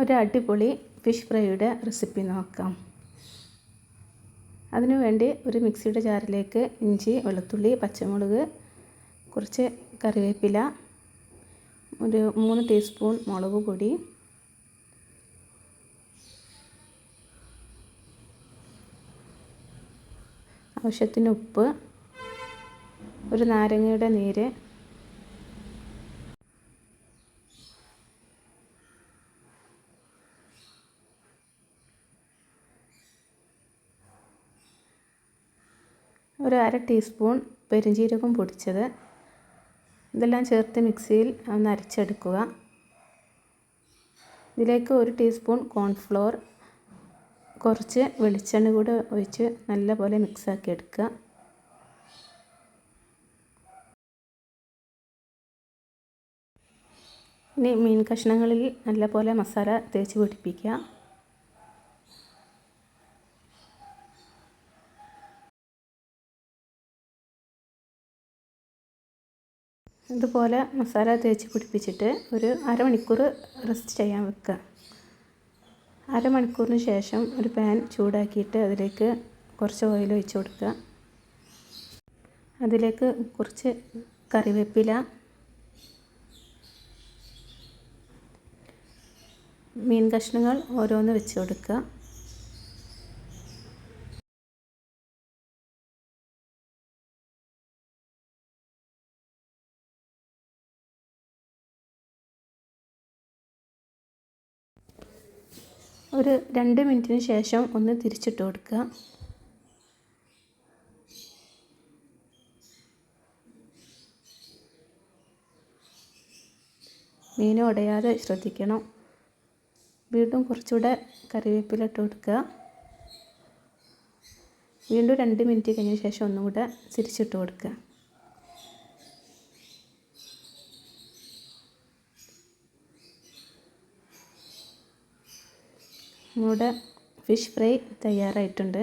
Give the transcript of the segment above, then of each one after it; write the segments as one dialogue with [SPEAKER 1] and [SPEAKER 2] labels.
[SPEAKER 1] ഒരു അടിപൊളി fish ഫ്രൈയുടെ recipe നോക്കാം. അതിനുവേണ്ടി ഒരു മിക്സിയുടെ ജാറിലേക്ക് ഇഞ്ചി വെളുത്തുള്ളി പച്ചമുളക് കുറച്ച് കറിവേപ്പില ഒരു മൂന്ന് ടീസ്പൂൺ മുളക് പൊടി ആവശ്യത്തിന് ഉപ്പ് ഒരു നാരങ്ങയുടെ നീര് ഒരു അര ടീസ്പൂൺ പെരുംജീരകം പൊടിച്ചത്. ഇതെല്ലാം ചേർത്ത് മിക്സിയിൽ ഒന്ന് അരച്ചെടുക്കുക. ഇതിലേക്ക് ഒരു ടീസ്പൂൺ കോൺഫ്ലോർ കുറച്ച് വെളിച്ചെണ്ണ കൂടെ ഒഴിച്ച് നല്ലപോലെ മിക്സാക്കി എടുക്കുക. ഇനി മീൻ കഷ്ണങ്ങളിൽ നല്ലപോലെ മസാല തേച്ച് പിടിപ്പിക്കുക. ഇതുപോലെ മസാല തേച്ച് പിടിപ്പിച്ചിട്ട് ഒരു അരമണിക്കൂർ റെസ്റ്റ് ചെയ്യാൻ വെക്കുക. അരമണിക്കൂറിന് ശേഷം ഒരു പാൻ ചൂടാക്കിയിട്ട് അതിലേക്ക് കുറച്ച് ഓയിൽ ഒഴിച്ച് കൊടുക്കുക. അതിലേക്ക് കുറച്ച് കറിവേപ്പില മീൻ കഷ്ണങ്ങൾ ഓരോന്ന് വെച്ച് കൊടുക്കുക. ഒരു രണ്ട് മിനിറ്റിന് ശേഷം ഒന്ന് തിരിച്ചിട്ട് കൊടുക്കുക. മീൻ ഉടയാതെ ശ്രദ്ധിക്കണം. വീണ്ടും കുറച്ചുകൂടെ കറിവേപ്പില ഇട്ട് കൊടുക്കുക. വീണ്ടും രണ്ട് മിനിറ്റ് കഴിഞ്ഞ ശേഷം ഒന്നും കൂടെ തിരിച്ചിട്ട് കൊടുക്കുക. നമ്മുടെ ഫിഷ് ഫ്രൈ തയ്യാറായിട്ടുണ്ട്.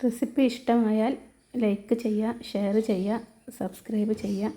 [SPEAKER 1] റെസിപ്പി ഇഷ്ടമായാൽ ലൈക്ക് ചെയ്യുക ഷെയർ ചെയ്യുക സബ്സ്ക്രൈബ് ചെയ്യുക.